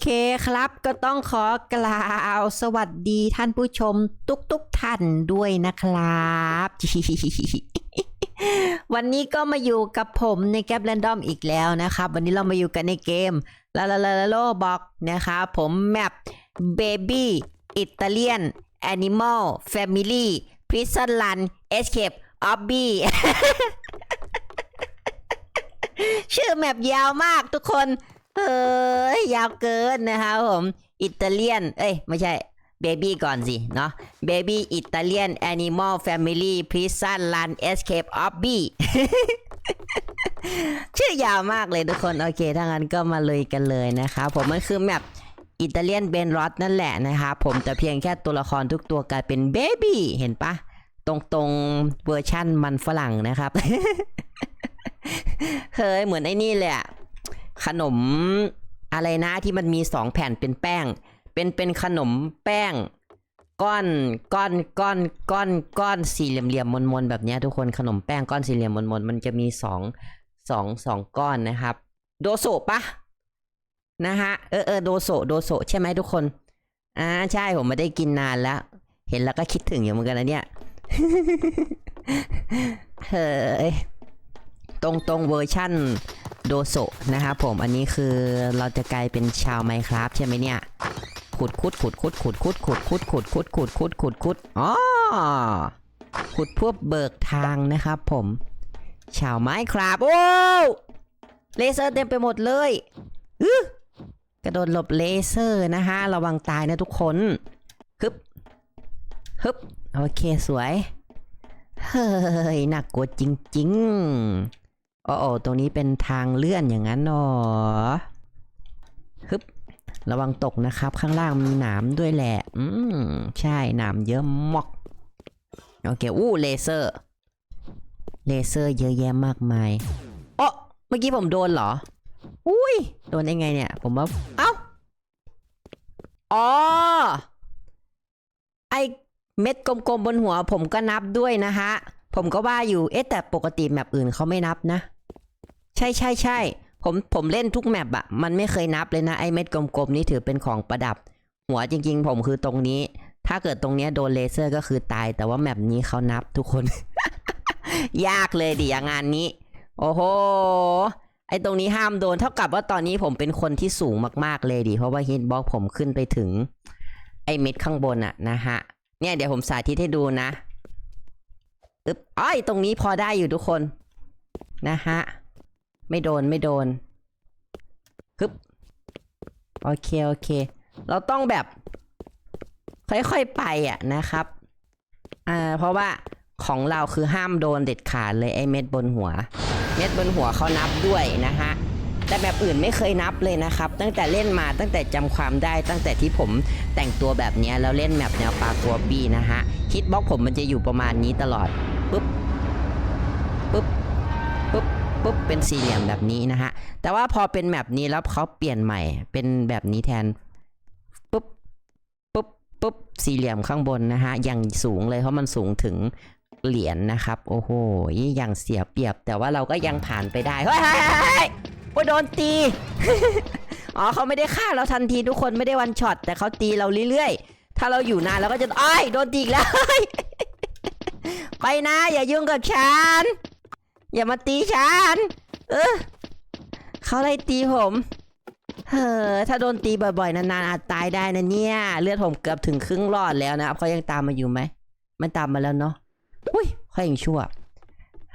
เคครับก็ต้องขอกล่าวสวัสดีท่านผู้ชมทุกๆท่านด้วยนะครับ วันนี้ก็มาอยู่กับผมในแก p แรนดอมอีกแล้วนะครับ วันนี้เรามาอยู่กันในเกมลาลาลาลาโลบอกนะครับผมแมป Baby Italian Animal Family Prison Run Escape Obby ชื่อแมปยาวมากทุกคน เอ้ยยาวเกินนะครับผม อิตาเลียน เอ้ย ไม่ใช่เบบี้ก่อนสิ เนาะเบบี้อิตาเลียนแอนิมอลแฟมิลี่พริซันลันเอสเคปออฟบี้ชื่อยาวมากเลยทุกคน โอเค ถ้างั้นก็มาเลยกันเลยนะครับผมมันคือแมปอิตาเลียนเบนรอดนั่นแหละนะครับผมแต่เพียงแค่ตัวละครทุกตัวกลายเป็นเบบี้เห็นปะตรงตรงๆเวอร์ชั่นมันฝรั่งนะครับ เฮ้ยเหมือนไอ้นี่เลยอะ ขนมอะไรนะที่มันมีสองแผ่นเป็นแป้ง เป็นเป็นขนมแป้ง ก้อนก้อนก้อนก้อนก้อนสี่เหลี่ยมๆมนๆแบบเนี้ยทุกคนขนมแป้งก้อนสี่เหลี่ยมมนๆมันจะมีสองสองสองก้อนนะครับ โดโซปะนะฮะเออเออโดโซโดโซใช่ไหมทุกคนอ่าใช่ผมไม่ได้กินนานแล้ว เห็นแล้วก็คิดถึงอยู่เหมือนกันนะเนี่ยเฮ้ยตรงตรงเวอร์ชั่น โดโซนะครับผมอันนี้คือเราจะกลายเป็นชาวไมครับใช่ไหมเนี่ยขุดขุดขุดขุดขุดขุดขุดขุดขุดขุดขุดขุดขุดขุดอ๋อขุดพวกเบิกทางนะครับผม ชาวไม้ครับโอ้เลเซอร์เต็มไปหมดเลยอึกระโดดหลบเลเซอร์นะฮะระวังตายนะทุกคนฮึบฮึบโอเคสวย เฮ้ยน่ากลัวจริง ๆ โอ้โอตรงนี้เป็นทางเลื่อนอย่างนั้นเนาะฮึบระวังตกนะครับ ข้างล่างมีหนามด้วยแหละ อืม ใช่หนามเยอะมากโอเค อู้ เลเซอร์ เลเซอร์เยอะแยะมากมายโอ้เมื่อกี้ผมโดนเหรอ อุ้ย โดนได้ไงเนี่ย ผมว่า เอ้า อ๋อ ไอเม็ดกลมๆบนหัวผมก็นับด้วยนะฮะ ผมก็ว่าอยู่ เอ๊ะแต่ปกติแมปอื่นเขาไม่นับนะ ใช่ใช่ใช่ผมผมเล่นทุกแมปอะมันไม่เคยนับเลยนะไอเม็ดกลมๆนี่ถือเป็นของประดับ หัวจริง ๆ ผมคือตรงนี้ ถ้าเกิดตรงเนี้ยโดนเลเซอร์ก็คือตาย แต่ว่าแมปนี้เขานับทุกคน ยากเลยดิอย่างงานนี้ โอ้โหไอตรงนี้ห้ามโดนเท่ากับว่าตอนนี้ผมเป็นคนที่สูงมากๆเลยดิเพราะว่าฮิตบ็อกผมขึ้นไปถึง ไอเม็ดข้างบนอะนะฮะเนี่ยเดี๋ยวผมสาธิตให้ดูนะอึ๊บอ้อยตรงนี้พอได้อยู่ทุกคน นะฮะ ไม่โดนไม่โดนฮึบโอเคโอเค เราต้องแบบ ค่อยๆไปอะนะครับอ่าเพราะว่าของเราคือห้ามโดนเด็ดขาดเลยไอ้เม็ดบนหัว เม็ดบนหัวเขานับด้วยนะฮะแต่แบบอื่นไม่เคยนับเลยนะครับ ตั้งแต่เล่นมาตั้งแต่จำความได้ตั้งแต่ที่ผมแต่งตัวแบบนี้แล้วเล่นแมปแนวปลากัวบีนะฮะฮิตบ็อกผมมันจะอยู่ประมาณนี้ตลอดปุ๊บปุ๊บ ปุ๊บเป็นสี่เหลี่ยมแบบนี้นะฮะ แต่ว่าพอเป็นแมปนี้แล้วเขาเปลี่ยนใหม่ เป็นแบบนี้แทนปุ๊บปุ๊บปุ๊บสี่เหลี่ยมข้างบนนะฮะอย่างสูงเลยเพราะมันสูงถึงเหรียญนะครับ โอ้โหอย่างเสียเปรียบ แต่ว่าเราก็ยังผ่านไปได้เฮ้ยเฮ้ยโอ้ยโดนตีอ๋อเขาไม่ได้ฆ่าเราทันทีทุกคนไม่ได้วันช็อตแต่เขาตีเราเรื่อยๆ ถ้าเราอยู่นานเราก็จะอ้อยโดนตีอีกแล้ว ไปนะ อย่ายุ่งกับฉัน อย่ามาตีฉัน เออเขาไล่ตีผม เฮ้อถ้าโดนตีบ่อยๆ นานๆ อาจตายได้นะเนี่ย เลือดผมเกือบถึงครึ่งหลอดแล้วนะครับเขายังตามมาอยู่ไหม มันตามมาแล้วเนาะ อุ้ยเขายังชั่ว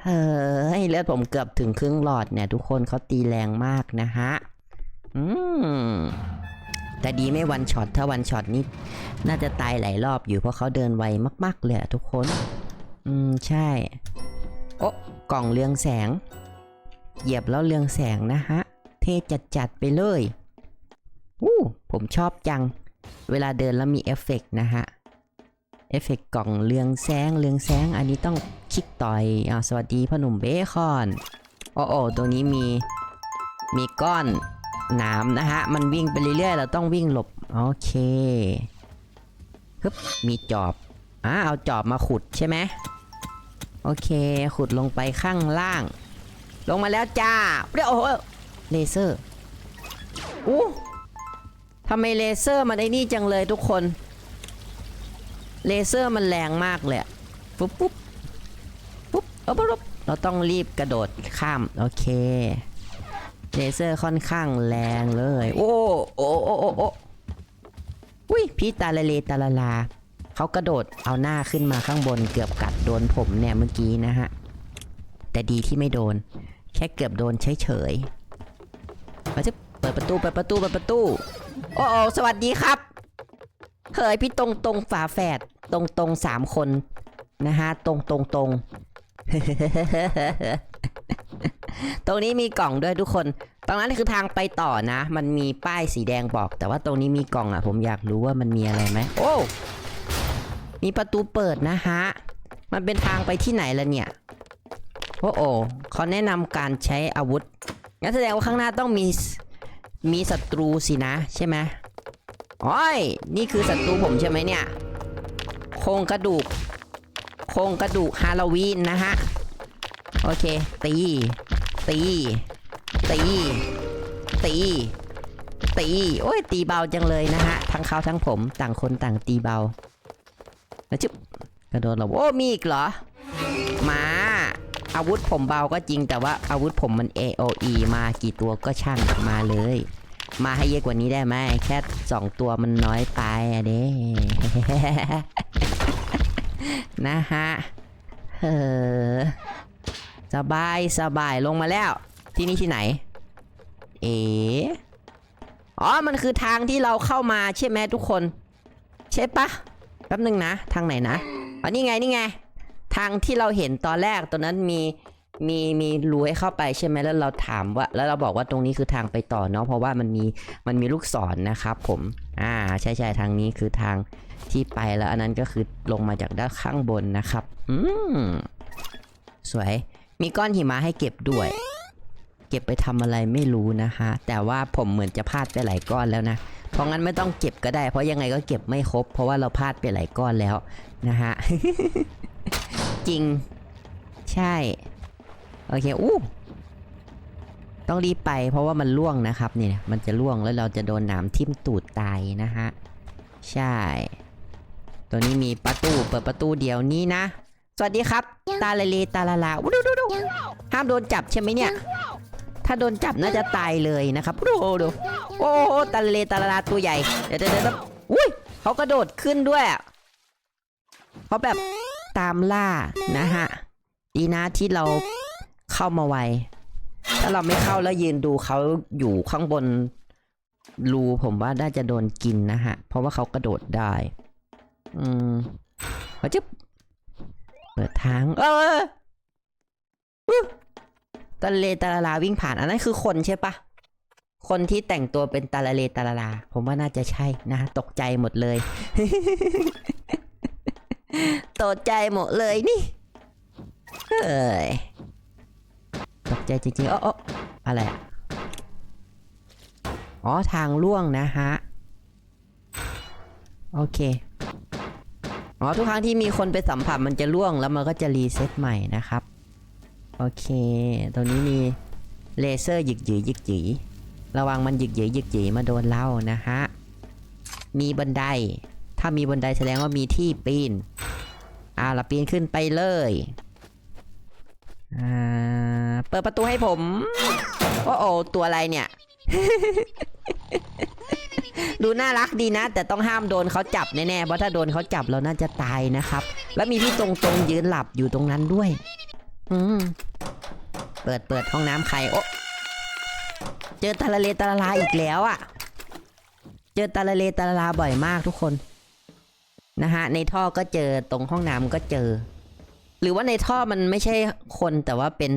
เฮ้ยเลือดผมเกือบถึงครึ่งหลอดเนี่ย ทุกคนเขาตีแรงมากนะฮะ อืมแต่ดีไม่วันช็อตถ้าวันช็อตนี่น่าจะตายหลายรอบอยู่เพราะเขาเดินไวมาก ๆ เลยทุกคน อืม ใช่ โอ้กล่องเรืองแสง เหยียบแล้วเรืองแสงนะฮะ เท่จัดๆไปเลยอู้ผมชอบจัง เวลาเดินแล้วมีเอฟเฟกต์นะฮะ เอฟเฟกต์กล่องเรืองแสงเรืองแสง อันนี้ต้องคลิกต่อยอ่าสวัสดีพ่อหนุ่มเบคอนโอ้โอ้ตรงนี้มี มีก้อนหนามนะฮะ มันวิ่งไปเรื่อยๆ เราต้องวิ่งหลบ โอเคฮึบมีจอบอ่าเอาจอบมาขุดใช่ไหม โอเค ขุดลงไปข้างล่าง ลงมาแล้วจ้าเดี๋ยวโอ้โหเลเซอร์อู้ทำไมเลเซอร์มันไอ้นี่จังเลยทุกคน เลเซอร์มันแรงมากเลยปุ๊บปุ๊บปุ๊บเอาปุ๊บเราต้องรีบกระโดดข้าม โอเค เลเซอร์ค่อนข้างแรงเลย โอ้โอ้โอ้โอ้โอ้อุ้ยพี่ตาละเลตาละลา เขากระโดดเอาหน้าขึ้นมาข้างบนเกือบกัดโดนผมเนี่ยเมื่อกี้นะฮะ แต่ดีที่ไม่โดน แค่เกือบโดนเฉยๆเราจะเปิดประตูเปิดประตูเปิดประตู โอ้โอสวัสดีครับ เฮ้ยพี่ตรงตรงฝาแฝดตรงตรงสามคนนะฮะตรงตรงตรงตรงนี้มีกล่องด้วยทุกคน ตรงนั้นคือทางไปต่อนะ มันมีป้ายสีแดงบอก แต่ว่าตรงนี้มีกล่องอะ ผมอยากรู้ว่ามันมีอะไรไหม โอ้ มีประตูเปิดนะฮะ มันเป็นทางไปที่ไหนล่ะเนี่ย โอ้โอเขาแนะนำการใช้อาวุธ งั้นแสดงว่าข้างหน้าต้องมี มีศัตรูสินะใช่ไหมอ้อย นี่คือศัตรูผมใช่ไหมเนี่ย โครงกระดูก โครงกระดูกฮาโลวีนนะฮะ โอเค ตี ตี ตี ตีตี โอ้ย ตีเบาจังเลยนะฮะ ทั้งเขาทั้งผมต่างคนต่างตีเบา แล้วจึ๊บกระโดดเราโอ้มีอีกเหรอ มา อาวุธผมเบาก็จริงแต่ว่าอาวุธผมมัน AOE มากี่ตัวก็ช่างมาเลย มาให้เยอะกว่านี้ได้ไหมแค่สองตัวมันน้อยไปอะเด้ นะฮะเออสบายสบายลงมาแล้ว ที่นี่ที่ไหน เออ๋อ มันคือทางที่เราเข้ามาใช่ไหมทุกคน ใช่ปะ แป๊บนึงนะ ทางไหนนะอ๋อนี่ไงนี่ไง ทางที่เราเห็นตอนแรกตอนนั้นมีมีมีรูให้เข้าไปใช่ไหมแล้วเราถามว่า แล้วเราบอกว่าตรงนี้คือทางไปต่อเนาะเพราะว่ามันมีมันมีลูกศรนะครับผมอ่าใช่ใช่ทางนี้คือทางที่ไปแล้วอันนั้นก็คือลงมาจากด้านข้างบนนะครับ อืมสวย มีก้อนหิมะให้เก็บด้วย เก็บไปทำอะไรไม่รู้นะฮะแต่ว่าผมเหมือนจะพลาดไปหลายก้อนแล้วนะ เพราะงั้นไม่ต้องเก็บก็ได้ เพราะยังไงก็เก็บไม่ครบ เพราะว่าเราพลาดไปหลายก้อนแล้วนะฮะ จริง ใช่ โอเค อู้ ต้องรีบไป เพราะว่ามันล่วงนะครับเนี่ย มันจะล่วงแล้วเราจะโดนหนามทิ่มตูดตายนะฮะ ใช่ ตัวนี้มีประตู เปิดประตูเดียวนี้นะ สวัสดีครับ ตาลเลตาลาลาดูดูดูห้ามโดนจับใช่ไหมเนี่ย ถ้าโดนจับน่าจะตายเลยนะครับดูดูโอ้โหตาลาเลตาลาตัวใหญ่ เดี๋ยวเดี๋ยวเดี๋ยวอุ้ยเขากระโดดขึ้นด้วยเขาแบบตามล่านะฮะ ดีนะที่เราเข้ามาไว ถ้าเราไม่เข้าแล้วยืนดูเขาอยู่ข้างบนรูผมว่าน่าจะโดนกินนะฮะ เพราะว่าเขากระโดดได้ อืมเขาจะเปิดทาง เออ ตะเลตะละลาวิ่งผ่านอันนั้นคือคนใช่ปะคนที่แต่งตัวเป็นตาละเลตาละลา ผมว่าน่าจะใช่นะ ตกใจหมดเลย ตกใจหมดเลยนี่เฮ้ยตกใจจริงๆอ๋ออ๋ออะไรอะอ๋อทางล่วงนะฮะ โอเค อ๋อ ทุกครั้งที่มีคนไปสัมผัสมันจะล่วงแล้วมันก็จะรีเซ็ตใหม่นะครับ โอเค ตรงนี้มีเลเซอร์หยึกหยือหยึกหยือระวังมันหยึกหยือหยึกหยือมาโดนเล่านะฮะ มีบันได ถ้ามีบันไดแสดงว่ามีที่ปีน อ่าเราปีนขึ้นไปเลย อ่า เปิดประตูให้ผม โอ้โอตัวอะไรเนี่ย ดูน่ารักดีนะ แต่ต้องห้ามโดนเขาจับแน่ๆ เพราะถ้าโดนเขาจับเราน่าจะตายนะครับ แล้วมีพี่ตรงตรงๆยืนหลับอยู่ตรงนั้นด้วย อืมเปิดเปิดห้องน้ำใครโอ้เจอตาละเลตาละลาอีกแล้วอะ่ะ เจอตาละเลตาละลาบ่อยมากทุกคน นะฮะ ในท่อก็เจอตรงห้องน้ำก็เจอ หรือว่าในท่อมันไม่ใช่คนแต่ว่าเป็น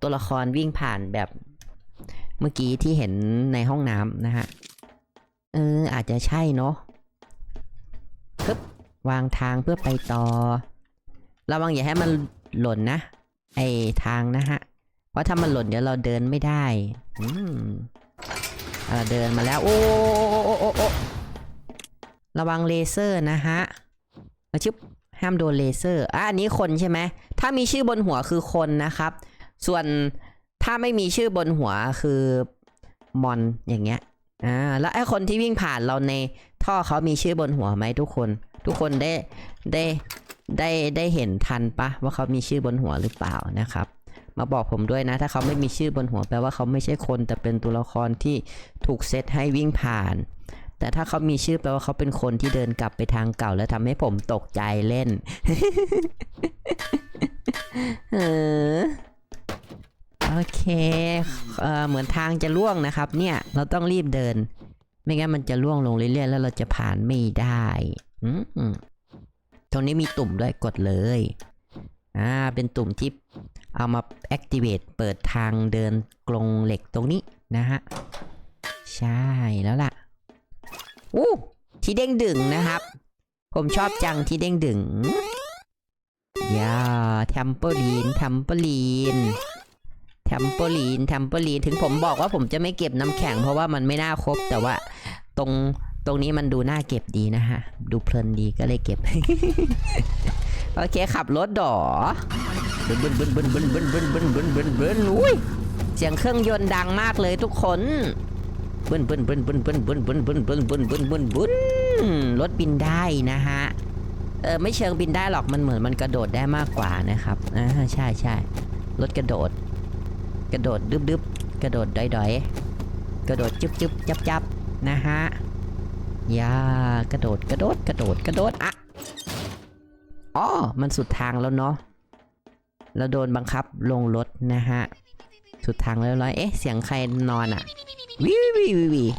ตัวละครวิ่งผ่านแบบ เมื่อกี้ที่เห็นในห้องน้ำนะฮะ เออ อาจจะใช่เนาะปึ๊บวางทางเพื่อไปต่อ ระวังอย่าให้มันหล่นนะ ไอทางนะฮะ เพราะถ้ามันหล่นเดี๋ยวเราเดินไม่ได้อืมอ่าเดินมาแล้ว โอ้โอ้โอ้โอ้ระวังเลเซอร์นะฮะ มาชึบห้ามโดนเลเซอร์ อะ อันนี้คนใช่ไหม ถ้ามีชื่อบนหัวคือคนนะครับ ส่วนถ้าไม่มีชื่อบนหัวคือมอนอย่างเงี้ย อ่า แล้วไอ้คนที่วิ่งผ่านเราในท่อเขามีชื่อบนหัวไหมทุกคน ทุกคนได้ได้ ได้ได้เห็นทันปะว่าเขามีชื่อบนหัวหรือเปล่านะครับ มาบอกผมด้วยนะ ถ้าเขาไม่มีชื่อบนหัวแปลว่าเขาไม่ใช่คน แต่เป็นตัวละครที่ถูกเซตให้วิ่งผ่าน แต่ถ้าเขามีชื่อแปลว่าเขาเป็นคนที่เดินกลับไปทางเก่า แล้วทำให้ผมตกใจเล่นโอเคเอเหมือนทางจะล่วงนะครับ เนี่ย เราต้องรีบเดิน ไม่งั้นมันจะล่วงลงเรื่อยๆ แล้วเราจะผ่านไม่ได้ อืม ตรงนี้มีตุ่มด้วยกดเลย อ่า เป็นตุ่มที่เอามา activate เปิดทางเดินกรงเหล็กตรงนี้นะฮะ ใช่แล้วล่ะอู้ที่เด้งดึงนะครับ ผมชอบจังที่เด้งดึงยาแทมเปอรีนแทมเปอรีนแทมเปอรีนแทมเปอรีนถึงผมบอกว่าผมจะไม่เก็บน้ำแข็งเพราะว่ามันไม่น่าครบแต่ว่าตรง ตรงนี้มันดูน่าเก็บดีนะฮะ ดูเพลินดีก็เลยเก็บ โอเคขับรถดอบึนบึนบึนบึนบึนบึนบึนบึนบึนบึนบึนอุ้ยเสียงเครื่องยนต์ดังมากเลยทุกคนบึนบึนบึนบึนบึนบึนบึนบึนบึนบึนบึนบึนบึนรถบินได้นะฮะ เออไม่เชิงบินได้หรอกมันเหมือนมันกระโดดได้มากกว่านะครับอ่าใช่ใช่รถกระโดด กระโดดดึบดึบกระโดดดอยดอยกระโดดจุบจุบจับจับนะฮะ ยากระโดดกระโดดกระโดดกระโดดอะอ๋อมันสุดทางแล้วเนาะเราโดนบังคับลงรถนะฮะ สุดทางแล้วร้อยเอ๊ะ เสียงใครนอนอะวิววิววิว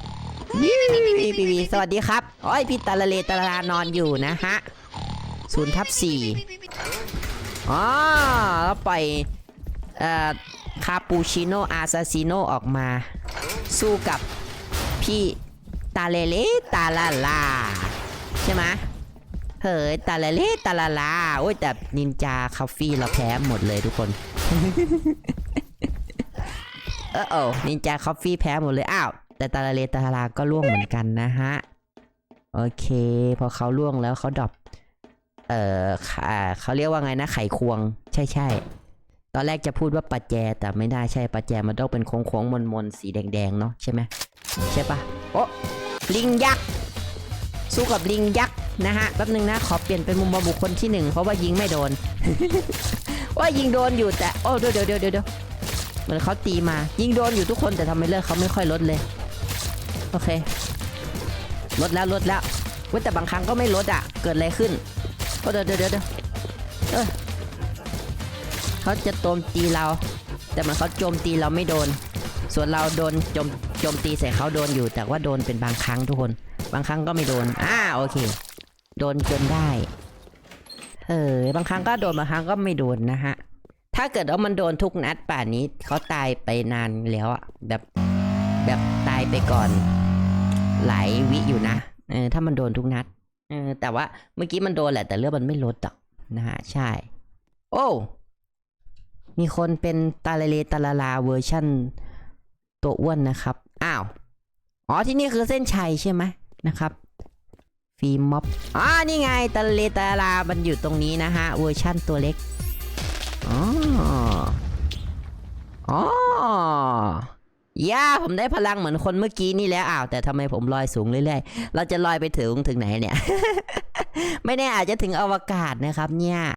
วิววิววิสวัสดีครับโอ้ยพี่ตาละเลตาลานอนอยู่นะฮะศูนย์ทับสี่อ๋อแล้วปล่อยเอ่อคาปูชิโนอาซาซิโนออกมา สู้กับพี่ ตาเลเลตาลาลาใช่ไหมเฮ้ยตาเลเลตาลาลาโอ้ยแต่นินจาคาฟี่เราแพ้หมดเลยทุกคนเออโอ้นินจาคอฟฟี่แพ้หมดเลย อ้าว แต่ตาลาเลตาลาก็ล่วงเหมือนกันนะฮะ โอเค พอเขาล่วงแล้วเขาดรอปเอออ่าเขาเรียกว่าไงนะ ไขควง ใช่ใช่ ตอนแรกจะพูดว่าปัจแจ แต่ไม่ได้ใช่ปัจแจมันต้องเป็นโค้งๆมนๆสีแดงๆ เนาะใช่ไหมใช่ปะโอ้ ลิงยักษ์สู้กับลิงยักษ์นะฮะแป๊บนึงนะขอเปลี่ยนเป็นมุมมองบุคคลที่หนึ่งเพราะว่ายิงไม่โดน ว่ายิงโดนอยู่แต่โอ้เดี๋ยวเดี๋ยวเดี๋ยวเดี๋ยวเหมือนเขาตีมา ยิงโดนอยู่ทุกคนแต่ทำไมเลือดเขาไม่ค่อยลดเลย โอเคลดแล้วลดแล้วเว้แต่บางครั้งก็ไม่ลดอะ เกิดอะไรขึ้นโอ้เดี๋ยวเดี๋ยวเดี๋ยวเดี๋ยวเออเขาจะโจมตีเรา แต่เหมันเขาโจมตีเราไม่โดน ส่วนเราโดนโจม จมตีใส่เขาโดนอยู่ แต่ว่าโดนเป็นบางครั้งทุกคน บางครั้งก็ไม่โดน อ่าโอเค โดนจนได้ เออบางครั้งก็โดนบางครั้งก็ไม่โดนนะฮะ ถ้าเกิดว่ามันโดนทุกนัดป่านนี้เขาตายไปนานแล้วอะแบบแบบตายไปก่อน หลายวิอยู่นะ เออถ้ามันโดนทุกนัด เออแต่ว่าเมื่อกี้มันโดนแหละแต่เลือดมันไม่ลดหรอกนะฮะใช่ โอ้มีคนเป็นตาลเลตาลาลาเวอร์ชั่นตัวอ้วนนะครับ อ้าว อ๋อที่นี่คือเส้นชัยใช่ไหมนะครับ ฟีม็อบ อ๋อ นี่ไงตาเลตาลาลา มันอยู่ตรงนี้นะฮะ เวอร์ชั่นตัวเล็ก อ๋อ อ๋อย่าผมได้พลังเหมือนคนเมื่อกี้นี่แล้วอ้าวแต่ทำไมผมลอยสูงเรื่อยๆ เราจะลอยไปถึงถึงไหนเนี่ย ไม่แน่อาจจะถึงอวกาศนะครับเนี่ย